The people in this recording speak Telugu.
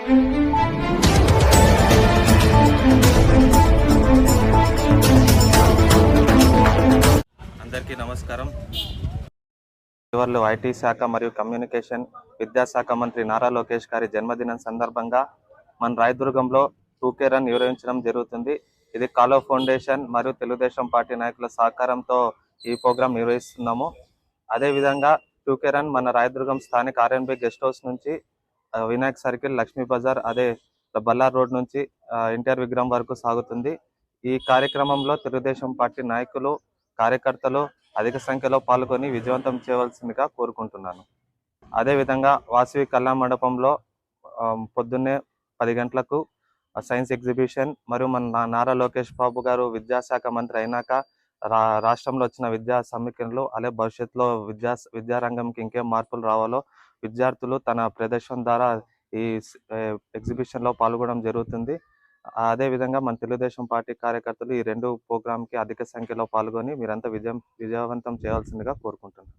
అందరికీ నమస్కారం. ఇటీవల ఐటీ శాఖ మరియు కమ్యూనికేషన్ విద్యాశాఖ మంత్రి నారా లోకేష్ గారి జన్మదినం సందర్భంగా మన రాయదుర్గంలో టూకే రన్ నిర్వహించడం జరుగుతుంది. ఇది కాలో ఫౌండేషన్ మరియు తెలుగుదేశం పార్టీ నాయకుల సహకారంతో ఈ ప్రోగ్రాం నిర్వహిస్తున్నాము. అదేవిధంగా టూకే రన్ మన రాయదుర్గం స్థానిక ఆర్ఎన్బి గెస్ట్ హౌస్ నుంచి వినాయక్ సర్కిల్ లక్ష్మీ బజార్ అదే బల్లార్ రోడ్ నుంచి ఎన్టీఆర్ విగ్రహం వరకు సాగుతుంది. ఈ కార్యక్రమంలో తెలుగుదేశం పార్టీ నాయకులు కార్యకర్తలు అధిక సంఖ్యలో పాల్గొని విజయవంతం చేయవలసిందిగా కోరుకుంటున్నాను. అదేవిధంగా వాసవి కళా మండపంలో పొద్దున్నే పది గంటలకు సైన్స్ ఎగ్జిబిషన్ మరియు మన నా- నారా లోకేష్ బాబు గారు విద్యాశాఖ మంత్రి అయినాక రా రాష్ట్రంలో వచ్చిన విద్యా సమీక్షలు అలాగే భవిష్యత్తులో విద్యా విద్యారంగంకి ఇంకేం మార్పులు రావాలో విద్యార్థులు తన ప్రదర్శన ద్వారా ఈ ఎగ్జిబిషన్లో పాల్గొనడం జరుగుతుంది. అదే విధంగా మన తెలుగుదేశం పార్టీ కార్యకర్తలు ఈ రెండు ప్రోగ్రామ్కి అధిక సంఖ్యలో పాల్గొని మీరంతా విజయం విజయవంతం చేయాల్సిందిగా కోరుకుంటున్నాను.